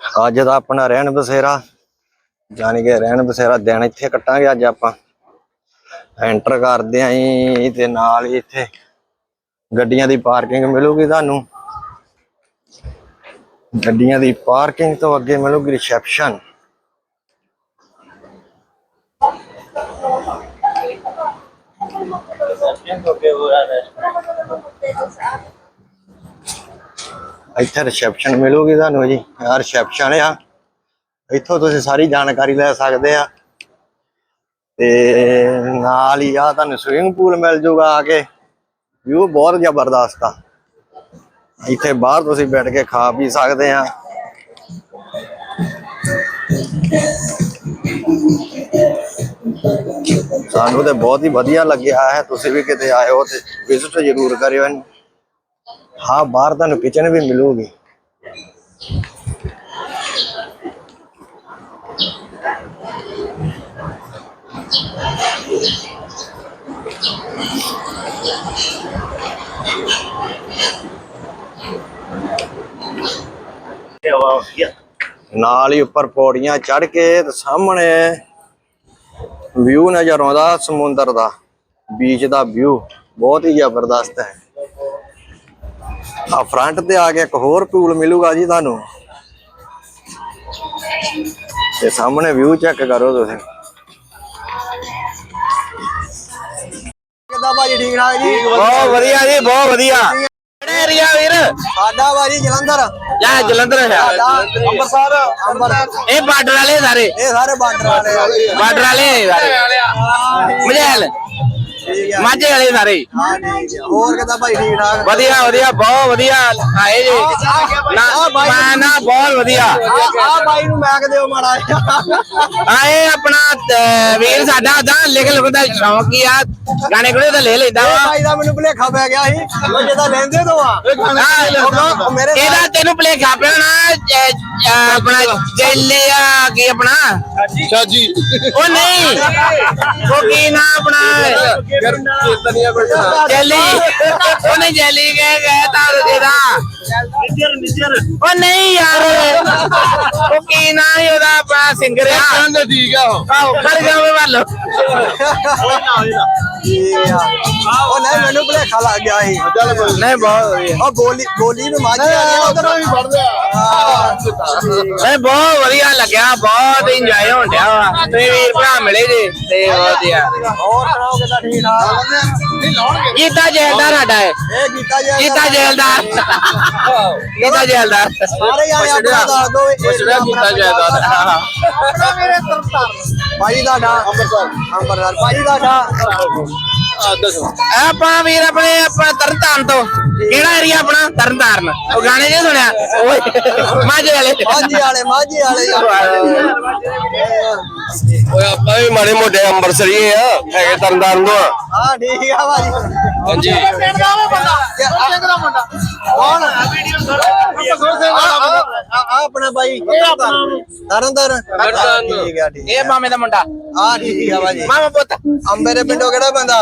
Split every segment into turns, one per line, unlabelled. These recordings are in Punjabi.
ਅੱਜ ਦਾ ਆਪਣਾ ਰਹਿਣ ਬਸੇਰਾ, ਜਾਣੀ ਕਿ ਰਹਿਣ ਬਸੇਰਾ ਦਿਨ ਇੱਥੇ ਕੱਟਾਂਗੇ ਅੱਜ ਆਪਾਂ। ਐਂਟਰ ਕਰਦੇ ਆਂ ਤੇ ਨਾਲ ਹੀ ਇੱਥੇ ਗੱਡੀਆਂ ਦੀ ਪਾਰਕਿੰਗ ਮਿਲੂਗੀ ਤੁਹਾਨੂੰ। ਗੱਡੀਆਂ ਦੀ ਪਾਰਕਿੰਗ ਤੋਂ ਅੱਗੇ ਮਿਲੂਗੀ ਰਿਸੈਪਸ਼ਨ ਇੱਥੇ ਰਿਸੈਪਸ਼ਨ ਮਿਲੂਗੀ ਤੁਹਾਨੂੰ ਜੀ। ਆ ਰਿਸੈਪਸ਼ਨ ਆ। ਇੱਥੋਂ ਤੁਸੀਂ ਸਾਰੀ ਜਾਣਕਾਰੀ ਲੈ ਸਕਦੇ ਆ। ਤੇ ਨਾਲ ਹੀ ਆ ਤੁਹਾਨੂੰ ਸਵਿਮਿੰਗ ਪੂਲ ਮਿਲ ਜਾਊਗਾ ਆ ਕੇ। ਵਿਊ ਬਹੁਤ ਜ਼ਬਰਦਸਤ ਆ। ਇੱਥੇ ਬਾਹਰ ਤੁਸੀਂ ਬੈਠ ਕੇ ਖਾ ਪੀ ਸਕਦੇ ਆ। ਸਾਨੂੰ ਤੇ ਬਹੁਤ ਹੀ ਵਧੀਆ ਲੱਗਿਆ ਹੈ। ਤੁਸੀਂ ਵੀ ਕਿਤੇ ਆਇਓ ਤੇ ਵਿਜ਼ਿਟ ਜ਼ਰੂਰ ਕਰਿਓ ਇਹਨੂੰ। ਹਾਂ, ਬਾਹਰ ਤੁਹਾਨੂੰ ਕਿਚਨ ਵੀ ਮਿਲੂਗੀ। ਨਾਲ ਹੀ ਉੱਪਰ ਪੌੜੀਆਂ ਚੜ ਕੇ ਤੇ ਸਾਹਮਣੇ ਵਿਊ ਨਜ਼ਰ ਆਉਂਦਾ ਸਮੁੰਦਰ ਦਾ ਬੀਚ ਦਾ ਵਿਊ ਬਹੁਤ ਹੀ ਜ਼ਬਰਦਸਤ ਹੈ। ਆ ਫਰੰਟ ਤੇ ਆ ਕੇ ਇੱਕ ਹੋਰ ਪੂਲ ਮਿਲੂਗਾ ਜੀ ਤੁਹਾਨੂੰ। ਤੇ ਸਾਹਮਣੇ ਵਿਊ ਚੈੱਕ ਕਰੋ ਤੁਸੀਂ। ਕਿੱਦਾਂ ਭਾਜੀ ਠੀਕ ਠਾਕ ਜੀ?
ਬਹੁਤ ਵਧੀਆ ਜੀ ਬਹੁਤ ਵਧੀਆ। ਕਿਹੜਾ ਏਰੀਆ ਵੀਰ?
ਸਾਡਾ ਭਾਜੀ ਜਲੰਧਰ।
ਜਾਂ ਜਲੰਧਰ ਹੈ।
ਅੰਮ੍ਰਿਤਸਰ ਅੰਮ੍ਰਿਤਸਰ
ਇਹ ਬਾਰਡਰ ਵਾਲੇ ਸਾਰੇ।
ਇਹ ਸਾਰੇ ਬਾਰਡਰ ਵਾਲੇ।
ਬਾਰਡਰ ਵਾਲੇ ਸਾਰੇ। ਮਜੈਲ।
ਠੀਕ ਆ
ਮਾਝੇ ਵਾਲੇ ਸਾਰੇ।
ਹਾਂ ਠੀਕ ਆ ਹੋਰ ਕਿੱਦਾਂ ਭਾਈ ਠੀਕ ਠਾਕ?
ਵਧੀਆ ਵਧੀਆ ਬਹੁਤ ਵਧੀਆ। ਆਏ ਜੀ। ਨਾ ਮੈਂ ਨਾ ਬਹੁਤ ਵਧੀਆ।
ਆ ਬਾਈ ਨੂੰ ਮੈਕ ਦਿਓ ਮਾੜਾ ਜਿਹਾ।
ਆਏ ਆਪਣਾ ਅਹ, ਵੀਰ ਸਾਡਾ ਦਾ ਲਿਖ ਲਿਖ ਦਾ ਸ਼ੌਂਕ ਹੀ ਆ। ਗਾਣੇ ਗੁਣੇ ਤਾਂ ਲੈ ਲੈਂਦਾ
ਇਹ
ਵਾ
ਬਾਈ ਦਾ ਮੈਨੂੰ ਭੁਲੇਖਾ ਪੈ ਗਿਆ ਸੀ। ਉਹ ਜਿਹਦਾ ਲੈਂਦੇ ਤੋਂ ਆ
ਹਾਂ,
ਉਹ ਮੇਰੇ
ਇਹਦਾ ਤੈਨੂੰ ਭਲੇਖਾ ਪਿਆ ਨਾ ਆਪਣਾ ਜੈਲੇ ਆ ਕੀ ਆਪਣਾ?
ਸ਼ਾਜੀ
ਉਹ ਨਹੀਂ। ਉਹ ਕੀ ਨਾ ਆਪਣਾ?
ਚੇਤਨੀਆਂ
ਜੈਲੀ। ਉਹਨੇ ਜੈਲੀ ਕਹਿ ਗਏ ਤਾਂ ਜਿਹਦਾ ਉਹ ਨਹੀਂ ਯਾਰ। ਉਹ ਕੀ ਨਾ ਹੀ ਉਹਦਾ? ਆਪਣਾ ਸਿੰਗਰ ਆ।
ਕਹਿੰਦੇ ਠੀਕ ਆ ਉਹ।
ਆਓ ਖੜ ਜਾਵੇ ਵੱਲ।
ਠੀਕ ਆ ਉਹ ਨਹੀਂ ਮੈਨੂੰ ਭੁਲੇਖਾ ਲੱਗ ਗਿਆ ਸੀ।
ਚੱਲ ਕੋਈ
ਨਹੀਂ ਬਹੁਤ ਵਧੀਆ।
ਉਹ ਗੋਲੀ ਗੋਲੀ ਵੀ ਮਾਝੇ ਆ ਗਿਆ। ਉਧਰ
ਵੀ ਫੜਦੇ
ਨਹੀਂ ਬਹੁਤ ਵਧੀਆ ਲੱਗਿਆ। ਬਹੁਤ ਇੰਜੋਏ ਹੋਣ ਡਿਆ ਵਾ। ਤੇ ਵੀਰ ਭਰਾ ਮਿਲੇ ਜੀ ਤੇ ਵਧੀਆ।
ਹੋਰ ਸੁਣਾਓ ਕਿੱਦਾਂ ਠੀਕ ਠਾਕ?
ਜੀਤਾ ਜੈਲਦਾਰ ਸਾਡਾ ਹੈ
ਇਹ ਕੀਤਾ ਜੀ
ਜੀਤਾ ਜੈਲਦਾਰ। ਜੀਤਾ ਜੈਲਦਾਰ
ਸਾਰੇ ਜਾਣੇ ਆਪਣਾ ਦੱਸ ਦੋ
ਪੁੱਛੜਿਆ ਕੀਤਾ ਜਾਇਦਾਦ।
ਆਪਣਾ ਮੇਰੇ ਤਰਤਾਰ ਭਾਈ ਦਾ ਨਾਂ ਅੰਮ੍ਰਿਤਸਰ। ਅੰਮ੍ਰਿਤਸਰ ਭਾਈ ਦਾ ਨਾਂ
ਆ ਦੱਸੋ
ਆਪਾਂ ਵੀਰ ਆਪਣੇ ਆਪਣਾ ਤਰਨਤਾਰਨ ਤੋਂ। ਕਿਹੜਾ ਏਰੀਆ ਆਪਣਾ? ਤਰਨਤਾਰਨ। ਉਹ ਗਾਣੇ ਜੇ ਸੁਣਿਆ? ਓਏ ਮਾਝੇ ਵਾਲੇ।
ਮਾਝੇ ਵਾਲੇ ਮਾਝੇ ਵਾਲੇ।
ਓਏ ਆਪਾਂ ਵੀ ਮਾੜੇ ਮੋਟੇ ਅੰਬਰਸਰੀ ਆ। ਹੈਗੇ ਤਰਨਤਾਰਨ ਤੋਂ
ਹਾਂ ਠੀਕ ਆ ਭਾਈ
ਹਾਂਜੀ।
ਪਿੰਡ ਦਾ ਉਹ ਬੰਦਾ। ਪਿੰਡ ਦਾ ਮੁੰਡਾ ਕੌਣ ਆ ਆ ਆਪਣਾ ਬਾਈ। ਤਰਨਦਰ ਠੀਕ ਆ ਠੀਕ
ਇਹ ਮਾਮੇ ਦਾ ਮੁੰਡਾ।
ਆ ਠੀਕ ਆ ਭਾਜੀ
ਮਾਮਾ ਪੁੱਤ।
ਅੰਬੇ ਦੇ ਪਿੰਡੋਂ ਕਿਹੜਾ ਬੰਦਾ?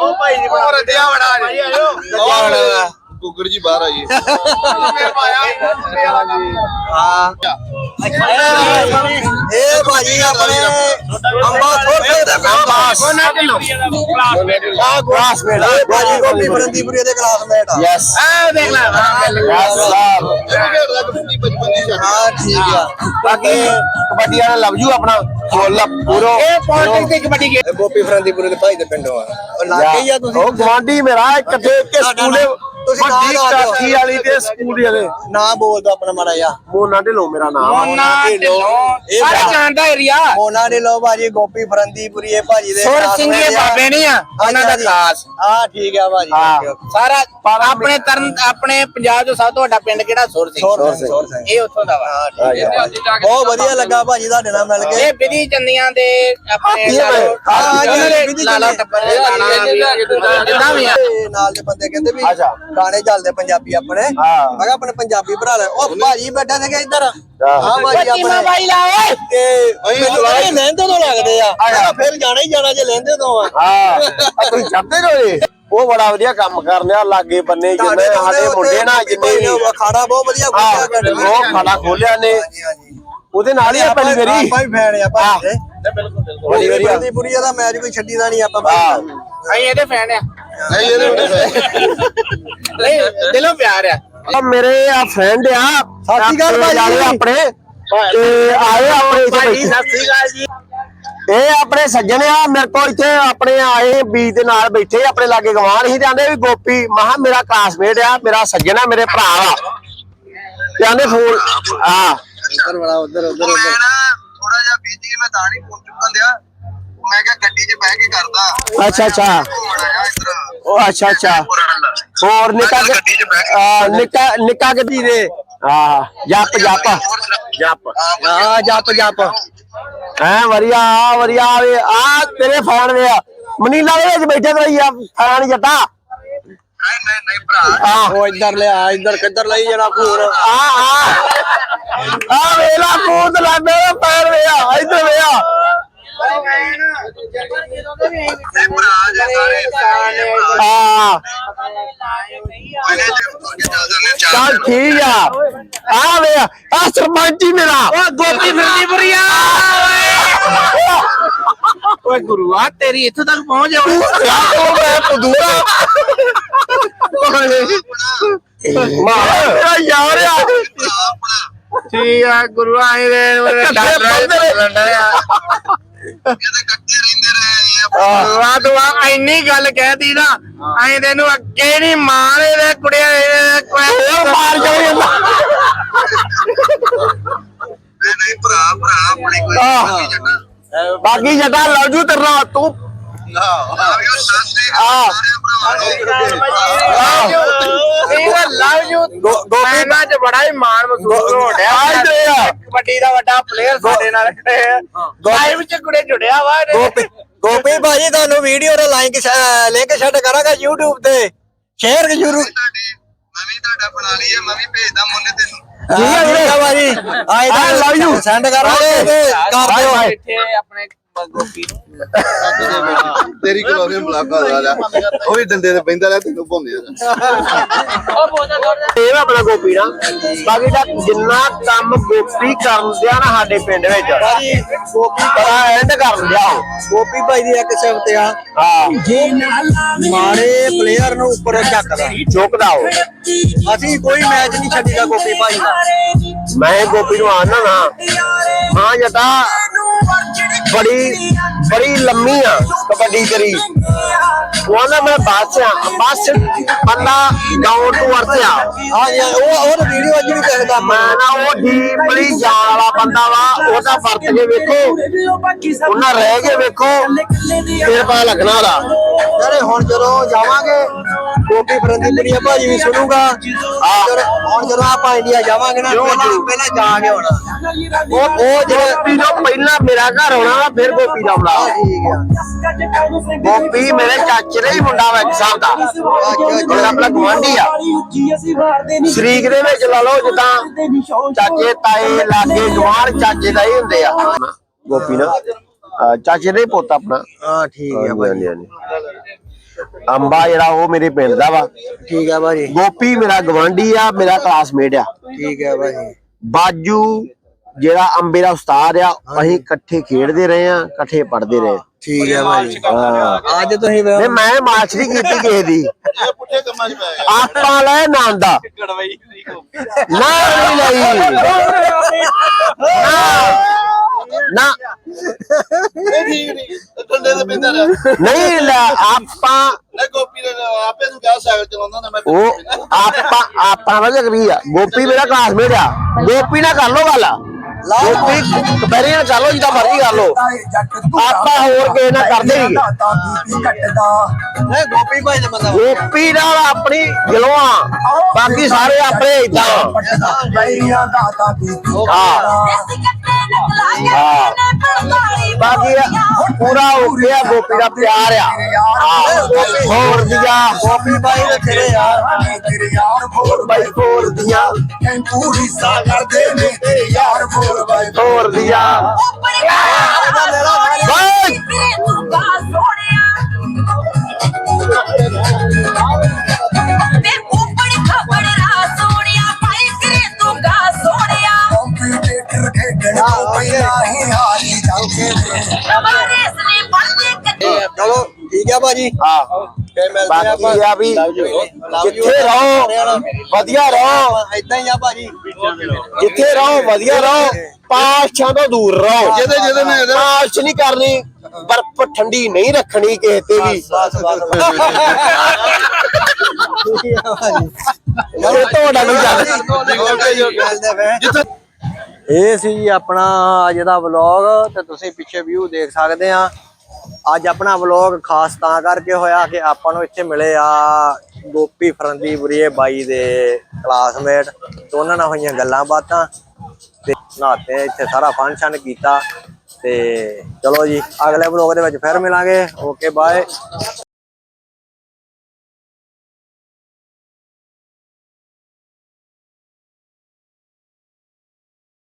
ਉਹ ਭਾਈ ਜੀ ਬੜਾ ਰੱਜਿਆ ਬੜਾ। ਭਾਈ ਆਇਓ। ਕੁੱਕੜ ਜੀ ਬਾਹਰ ਆਈਏ
ਹਾਂ। ਇਹ ਭਾਜੀ ਆਪਣੇ ਅੰਬਾ ਥੋੜੇ ਕਲਾਸਮੇਟ ਭਾਜੀ ਗੋਪੀ ਫਰੰਦੀਪੁਰੀ ਦੇ ਕਲਾਸਮੇਟ ਆ।
ਯੈਸ
ਆ ਦੇਖ ਲੈ।
ਹਾਂ ਠੀਕ ਆ।
ਬਾਕੀ ਕਬੱਡੀ ਵਾਲਾ ਲਵ ਯੂ ਆਪਣਾ ਫੁੱਲ ਪੂਰੋ।
ਇਹ ਕਬੱਡੀ
ਗੋਪੀ ਫਰੰਦੀਪੁਰੀ ਦੇ ਭਾਈ ਦੇ ਪਿੰਡੋਂ ਆ। ਲੱਗੇ ਹੀ ਆ ਤੁਸੀਂ।
ਉਹ ਗਵਾਂਢੀ ਮੇਰਾ ਇਕੱਠੇ ਕੇ ਸਕੂਲੇ
ਤੁਸੀਂ ਨਾਂ
ਵੱਡੀ
ਦੱਸ ਦਿਓ।
ਕਾਠੀ ਵਾਲੀ ਤੇ ਸਕੂਲ ਵਾਲੇ।
ਨਾ ਬੋਲ ਦੋ ਆਪਣਾ ਮਾੜਾ ਜਿਹਾ।
ਮੋਨਾ ਢਿੱਲੋਂ ਮੇਰਾ ਨਾਮ ਆ।
ਮੋਨਾ ਢਿੱਲੋਂ।
ਇਹ
ਸਾਰੇ
ਬੜਾ-
ਜਾਣਦਾ ਏਰੀਆ।
ਮੋਨਾ ਦੇ ਲੋ ਭਾਜੀ ਗੋਪੀ ਫਰੰਦੀਪੁਰੀ ਇਹ ਭਾਜੀ ਦੇ
ਸੁਰ ਸਿੰਘ ਇਹ ਬਾਬੇ ਨਹੀਂ ਆ ਉਹਨਾਂ ਦਾ ਖਾਸ
ਹਾਂ ਠੀਕ ਆ ਭਾਜੀ
ਹਾਂ।
Okay, okay.
ਸਾਰਾ ਆਪਣੇ ਤਰਨ ਆਪਣੇ ਪੰਜਾਬ ਤੋਂ ਸਭ ਤੋਂ ਵੱਡਾ ਪਿੰਡ ਕਿਹੜਾ? ਸੁਰ ਸਿੰਘ।
ਸੁਰ ਸਿੰਘ, ਸੁਰ ਸਿੰਘ।
ਇਹ ਉੱਥੋਂ ਦਾ ਵਾ।
ਹਾਂ ਠੀਕ ਆ ਬਹੁਤ ਵਧੀਆ ਲੱਗਾ ਭਾਜੀ ਤੁਹਾਡੇ ਨਾਲ ਮਿਲ ਕੇ।
ਇਹ ਵਿਧੀ ਚੰਦੀਆਂ ਦੇ ਆਪਣੇ
ਇਹ
ਲਾਲੋ
ਹਾਂ, ਹਾਂ,
ਉਹਨਾਂ ਦੇ
ਵਿਧੀ
ਲਾਲਾ
ਚੰਦੀਆਂ।
ਟੱਬਰ ਦੇ ਗਾਣਾ ਵੀ ਜਿੱਦਾਂ ਵੀ ਆ।
ਤੇ ਨਾਲ ਦੇ ਬੰਦੇ ਕਹਿੰਦੇ ਵੀ
ਅੱਛਾ।
ਗਾਣੇ ਚੱਲਦੇ ਪੰਜਾਬੀ ਆਪਣੇ।
ਹਾਂ।
ਮੈਂ ਕਿਹਾ ਆਪਣੇ ਪੰਜਾਬੀ ਭਰਾ ਲੈ। ਉਹ ਭਾਜੀ ਬੈਠਾ ਸੀਗਾ ਇੱਧਰ। ਹਾਂ। ਭਾਜੀ ਆਪਣੇ
ਬਾਈ ਲਾਏ
ਤੇ ਮੈਨੂੰ ਕਹਿੰਦੇ ਲਹਿੰਦੇ ਤੋਂ ਲੱਗਦੇ ਆ। ਮੈਂ ਕਿਹਾ ਫਿਰ ਜਾਣਾ ਹੀ ਜਾਣਾ ਜੇ ਲਹਿੰਦੇ ਤੋਂ ਆ।
ਹਾਂ। ਤੁਸੀਂ ਜਾਂਦੇ ਰੋਏ
ਉਹ ਬੜਾ ਵਧੀਆ ਕੰਮ ਕਰਨਿਆ ਲਾਗੇ ਬੰਨੇ ਜਿੰਨੇ ਸਾਡੇ ਮੁੰਡੇ ਨਾ ਜਿੰਨੇ ਵੀ
ਅਖਾੜਾ ਬਹੁਤ ਵਧੀਆ
ਆਹ, ਉਹ ਖਾਣਾ ਖੋਲਿਆ ਨੇ। ਉਹਦੇ ਨਾਲ ਹੀ ਆ ਪਹਿਲੀ
ਵੀ ਫੈਨ ਆ ਭਾਈ ਦੇ
ਬੜੀ
ਬੜੀ ਬੁਰੀ ਦਾ ਮੈਚ ਕੋਈ ਛੱਡੀ ਦਾ ਨਹੀਂ ਆਪਾਂ।
ਹਾਂ।
ਅਸੀਂ ਇਹਦੇ ਫੈਨ ਆ।
ਨਹੀਂ ਇਹਦੇ
ਨਹੀਂ ਦਿਲੋਂ ਪਿਆਰ ਆ।
ਆ ਮੇਰੇ ਆ ਫਰੈਂਡ ਆ।
ਅਕਾਲ ਭਾਈ।
ਨਾਲੇ ਆਪਣੇ। ਤੇ ਆਏ ਆਪਣੇ ਇੱਥੇ
ਭਾਈ
ਬੈਠੇ।
ਸਤਿ ਸ੍ਰੀ ਅਕਾਲ ਜੀ।
ਇਹ ਆਪਣੇ ਸੱਜਣ ਆ ਮੇਰੇ ਕੋਲ ਇੱਥੇ ਆਪਣੇ ਆਏ ਬੀਜ ਦੇ ਨਾਲ ਬੈਠੇ ਆਪਣੇ ਲਾਗੇ ਗਵਾਨ ਹੀ ਜਾਂਦੇ ਵੀ ਗੋਪੀ ਮਹਾ ਮੇਰਾ ਕਲਾਸਮੇਟ ਆ ਮੇਰਾ ਸੱਜਣ ਆ ਮੇਰੇ ਭਰਾ ਆ ਕਹਿੰਦੇ ਫੋਨ ਆ
ਉੱਧਰ ਬੜਾ ਉੱਧਰ। ਉੱਧਰ
ਥੋੜਾ ਜਿਹਾ ਬੀਜੀ ਮੈਂ ਤਾਂ ਨਹੀਂ ਫੋਨ ਚੁੱਕਣ ਦਿਆ। ਮੈਂ ਕਿਹਾ ਗੱਡੀ 'ਚ ਬਹਿ ਕੇ ਕਰਦਾ।
ਅੱਛਾ ਅੱਛਾ। ਉਹ ਅੱਛਾ ਅੱਛਾ।
ਹੋਰ
ਨਿੱਕਾ ਆ, ਨਿੱਕਾ ਨਿੱਕਾ ਗੱਡੀ ਦੇ। ਆ ਜੱਪ ਜੱਪ। ਜੱਪ।
ਆ ਜੱਪ ਜੱਪ।
ਐ ਵਧੀਆ ਆ ਵਧੀਆ। ਵੇ ਆ ਤੇਰੇ ਫੋਨ ਵੇ ਆ। ਮਨੀਲਾ ਦੇ ਵਿੱਚ ਬੈਠੇ ਰਹੀ ਆ ਫਾਨ ਜੱਟਾ।
ਨਹੀਂ ਨਹੀਂ ਨਹੀਂ ਭਰਾ।
ਆ।
ਉਹ ਇੱਧਰ ਲਿਆ ਇੱਧਰ ਕਿੱਧਰ ਲਈ ਜਣਾ ਫੋਨ?
ਆ ਆ। ਆ ਵੇਲਾ ਕੂਦ ਲੈ ਮੇਰੇ ਪੈਰ ਵੇ ਆ ਇੱਧਰ ਵੇ ਆ।
ਭਰਾ ਜੇ ਸਾਰੇ ਜੇ ਚੱਲ ਚਾਰ
ਠੀਕ ਆ। ਆ ਵੇ ਆ ਸਰਪੰਚੀ ਮੇਰਾ।
ਓ ਗੋਪੀ ਫਿਰਦੀਪੁਰੀਆ ਓਏ ਗੁਰੂਆ ਤੇਰੀ ਇੱਥੋਂ ਤੱਕ ਪਹੁੰਚ ਜਾਵੇ
ਉਹ ਮੈਂ ਪਦੂਰਾ ਮਾਰਾ ਮੇਰਾ ਯਾਰ ਆ।
ਭਰਾ ਆਪਣਾ।
ਠੀਕ ਆ ਗੁਰੂਆ ਆਏ ਦੇ ਡਾਕਟਰ
ਇਹਦੇ
ਗੁਰੂਆ ਤੂੰ ਆ ਇੰਨੀ ਗੱਲ ਕਹਿਤੀ ਨਾ ਐਂ ਤੈਨੂੰ ਅੱਗੇ ਨਹੀਂ ਮਾਰੇ ਦੇ ਕੁੜਿਆ
ਉਹ ਮਾਰ ਜਾਵੇ
ਨਹੀਂ ਨਹੀਂ ਭਰਾ ਭਰਾ ਆਪਣੀ ਕੋਈ
ਆਹ।
ਨਹੀਂ ਜੱਟਾ
ਬਾਕੀ ਜੱਟਾ ਲਵ ਤੇਰਾ ਤੂੰ
ਸਾਸਰੀ
ਆ
ਲਵ ਯੂ
ਗੋਪੀ
ਮੈਂ ਚ ਬੜਾ ਹੀ ਮਾਣ ਮਹਿਸੂਸ ਹੋ ਰਿਹਾ
ਆ ਇੱਧਰ ਆ।
ਕਬੱਡੀ ਦਾ ਵੱਡਾ ਪਲੇਅਰ ਸਾਡੇ ਨਾਲ ਲਾਈਵ ਚ ਕੁੜੇ ਜੁੜਿਆ ਵਾ
ਗੋਪੀ ਗੋਪੀ ਭਾਜੀ ਤੁਹਾਨੂੰ ਵੀਡੀਓ ਦਾ ਲਾਈਕ ਲਿੰਕ ਸ਼ੈਡ ਕਰਾਂਗਾ YouTube ਤੇ ਸ਼ੇਅਰ ਜਰੂਰ
ਤੁਹਾਡੀ ਮੈਂ ਵੀ ਤੁਹਾਡਾ ਬਣਾ ਲਈ ਹੈ ਮੈਂ ਵੀ ਭੇਜਦਾ ਮੁੰਨੇ ਤੈਨੂੰ
ਠੀਕ ਹੈ ਵੀਰੇ।
ਭਾਜੀ ਆਏ
I love
ਸੈਂਡ ਕਰਾਂਗੇ ਕਰ ਦਿਓ
ਆਪਣੇ ਗੋਪੀ ਨੂੰ।
ਤੇਰੀ ਕਲੋਨੀ ਬਲਾਕ ਆ ਜਾ। ਉਹ ਵੀ ਡੰਡੇ ਤੇ ਬੈਂਦਾ ਲੈ ਤੈਨੂੰ ਭੁੰਦੇ
ਇਹ ਆਪਣਾ ਗੋਪੀ ਨਾ। ਬਾਕੀ ਦਾ ਜਿੰਨਾ ਕੰਮ ਗੋਪੀ ਕਰਨ ਦਿਆ ਨਾ ਸਾਡੇ ਪਿੰਡ ਵਿੱਚ।
ਭਾਜੀ ਗੋਪੀ
ਬੜਾ ਐਂਡ ਕਰਨ ਦਿਆ ਉਹ।
ਗੋਪੀ ਭਾਈ ਦੀ ਇੱਕ ਸਿਫਤ ਆ।
ਹਾਂ।
ਮਾੜੇ ਪਲੇਅਰ ਨੂੰ ਉੱਪਰ ਚੱਕਦਾ
ਚੁੱਕਦਾ ਉਹ।
ਅਸੀਂ ਕੋਈ ਮੈਚ ਨਹੀਂ ਛੱਡੀਦਾ ਗੋਪੀ ਭਾਈ ਦਾ
ਮੈਂ ਗੋਪੀ ਨੂੰ ਆਣਾ ਨਾ। ਹਾਂ ਜੱਟਾ ਬੜੀ ਬੜੀ ਲੰਮੀ ਆ ਕਬੱਡੀ ਕਰੀ ਉਹਨਾਂ ਮੈਂ ਬਾਸ ਆ ਬਾਸ ਬੰਦਾ ਡਾਊਨ ਟੂ ਅਰਥ ਆ
ਹਾਂ ਜੀ ਉਹ ਉਹ ਵੀਡੀਓ ਅੱਜ ਵੀ ਦੇਖਦਾ।
ਮੈਂ ਨਾ ਉਹ ਡੀਪਲੀ ਜਾਣ ਵਾਲਾ ਬੰਦਾ ਵਾ ਉਹਦਾ ਵਰਤ ਕੇ ਵੇਖੋ। ਉਹਨਾਂ ਰਹਿ ਕੇ ਵੇਖੋ। ਫਿਰ ਪਤਾ ਲੱਗਣਾ ਉਹਦਾ।
ਯਾਰੇ ਹੁਣ ਜਦੋਂ ਜਾਵਾਂਗੇ ਗੋਪੀ ਫਰੰਦੀਪੁਰੀਆ ਭਾਜੀ ਵੀ ਸੁਣੂਗਾ। ਹੁਣ ਜਦੋਂ ਆਪਾਂ ਇੰਡੀਆ ਜਾਵਾਂਗੇ ਨਾ ਪਹਿਲਾਂ ਪਹਿਲਾਂ ਜਾ ਕੇ ਆਉਣਾ।
ਉਹ ਉਹ ਗੋਪੀ ਤੋਂ ਪਹਿਲਾਂ ਮੇਰਾ ਘਰ ਆਉਣਾ ਵਾ, ਫਿਰ ਗੋਪੀ ਦਾ
ਆ।
ਗੋਪੀ ਮੇਰੇ ਚਾਚੇ ਦਾ ਹੀ ਮੁੰਡਾ ਵਾ ਇੱਕ ਸਾਹਿਬ ਦਾ। ਜਿਹੜਾ ਆਪਣਾ ਗਵਾਂਢੀ ਆ। ਸ਼ਰੀਕ ਦੇ ਵਿੱਚ ਲਾ ਲਓ ਜਿੱਦਾਂ ਚਾਚੇ ਤਾਏ ਲਾਗੇ ਜਵਾਨ ਚਾਚੇ ਦਾ ਹੀ ਹੁੰਦੇ ਆ। ਗੋਪੀ ਨਾ? ਚਾਚੇ ਦਾ ਹੀ ਪੁੱਤ ਆਪਣਾ।
ਹਾਂ ਠੀਕ
ਹਾਂਜੀ, ਹਾਂਜੀ। ਅੰਬਾ ਜਿਹੜਾ ਉਹ ਮੇਰੇ ਪਿੰਡ ਦਾ ਵਾ।
ਠੀਕ ਆ ਭਾਜੀ।
ਗੋਪੀ ਮੇਰਾ ਗਵਾਂਢੀ ਆ ਮੇਰਾ ਕਲਾਸਮੇਟ ਆ।
ਠੀਕ ਆ ਭਾਜੀ।
ਬਾਜੂ ਜਿਹੜਾ ਅੰਬੇ ਦਾ ਉਸਤਾਦ ਆ ਅਸੀਂ ਇਕੱਠੇ ਖੇਡਦੇ ਰਹੇ ਆ ਇਕੱਠੇ ਪੜ੍ਹਦੇ ਰਹੇ।
ਠੀਕ ਆ ਭਾਜੀ। ਅੱਜ ਤੁਸੀਂ
ਨਹੀਂ ਮੈਂ ਮਾਰਚ ਨਹੀਂ ਕੀਤੀ ਕਿਸੇ ਦੀ।
ਇਹ ਪੁੱਠੇ ਕੰਮਾਂ 'ਚ ਪੈ
ਆਪਾਂ ਲੈ ਨਾਂ ਦਾ। ਨਾ ਨਹੀਂ ਲਈ। ਨਾ। ਨਾ।
ਇਹ ਠੀਕ ਨਹੀਂ ਡੰਡੇ ਤੇ ਬੈਂਦਾ ਲੈ
ਨਹੀਂ ਲੈ ਆਪਾਂ
ਨਾ ਗੋਪੀ ਨੇ ਆਪੇ ਨੂੰ ਕਿਹਾ ਸਾਈਕਲ ਚਲਾਉਂਦਾ ਨਾ ਮੈਂ
ਉਹ ਆਪਾਂ ਆਪਾਂ ਵਜੇ ਕਰੀ ਆ। ਗੋਪੀ ਮੇਰਾ ਕਲਾਸਮੇਟ ਆ। ਗੋਪੀ ਨਾਲ ਕਰ ਲੋ ਗੱਲ। ਗੋਪੀ ਕਬਰੀ ਨਾਲ ਕਰ ਲੋ ਜਿੱਦਾਂ ਮਰਜ਼ੀ ਕਰ ਲੋ ਆਪਾਂ ਹੋਰ ਕਿਸੇ ਨਾਲ ਕਰਦੇ ਨਹੀਂ
ਨਹੀਂ ਗੋਪੀ ਭਾਈ ਦਾ ਬੰਦਾ।
ਗੋਪੀ ਨਾਲ ਆਪਣੀ ਦਿਲੋਂ ਆ। ਬਾਕੀ ਸਾਰੇ ਆਪਣੇ ਇਦਾਂ। ਬਾਕੀ ਪੂਰਾ ਹੋ ਗਿਆ ਗੋਪੀ ਦਾ ਪਿਆਰ ਆ। ਹਾਂ, ਹੋਰ ਦੀਆਂ
ਗੋਪੀ ਭਾਈ ਦੇ ਤੇਰੇ ਯਾਰ
ਬਾਈ ਹੋਰ ਦੀਆਂ
ਪੂਰੀ ਸਾ ਕਰਦੇ ਨੇ ਤੇਰੇ ਯਾਰ ਫੋਰ ਬਾਈ
ਹੋਰ ਦੀਆਂ। ਬਾਈ!
ਸੋਹਣਿਆ
ਚਲੋ ਠੀਕ ਆ ਭਾਜੀ।
ਹਾਂ।
ਫੇਰ ਮਿਲਦੇ ਆ
ਬਾਕੀ ਆ ਵੀ ਜਿੱਥੇ ਰਹੋ ਵਧੀਆ ਰਹੋ।
ਇਦਾਂ ਹੀ ਆ ਭਾਜੀ।
ਜਿੱਥੇ ਰਹੋ ਵਧੀਆ ਰਹੋ। ਪਾਸ਼ਾਂ ਤੋਂ ਦੂਰ ਰਹੋ।
ਜਿਹਦੇ ਜਿਹਦੇ ਨੇ ਇਹਦੇ-
ਪਾਸ਼ ਨਹੀਂ ਕਰਨੀ ਬਰਫ਼ ਠੰਡੀ ਨਹੀਂ ਰੱਖਣੀ ਕਿਸੇ ਤੇ ਵੀ।
ਭਾਜੀ।
ਇਹ ਤੁਹਾਡਾ ਨਹੀਂ
ਫੇਰ। ਇਹ ਸੀ ਜੀ ਆਪਣਾ ਅੱਜ ਦਾ ਵਲੌਗ, ਤੇ ਤੁਸੀਂ ਪਿੱਛੇ ਵਿਊ ਦੇਖ ਸਕਦੇ ਆ। ਅੱਜ ਆਪਣਾ ਵਲੌਗ ਖਾਸ ਤਾਂ ਕਰਕੇ ਹੋਇਆ ਕਿ ਆਪਾਂ ਨੂੰ ਇੱਥੇ ਮਿਲੇ ਆ ਗੋਪੀ ਫਰੰਦੀ ਬੁਰੀਏ ਬਾਈ ਦੇ ਕਲਾਸਮੇਟ ਤੇ ਉਹਨਾਂ ਨਾਲ ਹੋਈਆਂ ਗੱਲਾਂ ਬਾਤਾਂ ਤੇ ਨਾਤੇ ਇੱਥੇ ਸਾਰਾ ਫੰਕਸ਼ਨ ਕੀਤਾ। ਤੇ ਚਲੋ ਜੀ, ਅਗਲੇ ਵਲੌਗ ਦੇ ਵਿੱਚ ਫਿਰ ਮਿਲਾਂਗੇ। Okay bye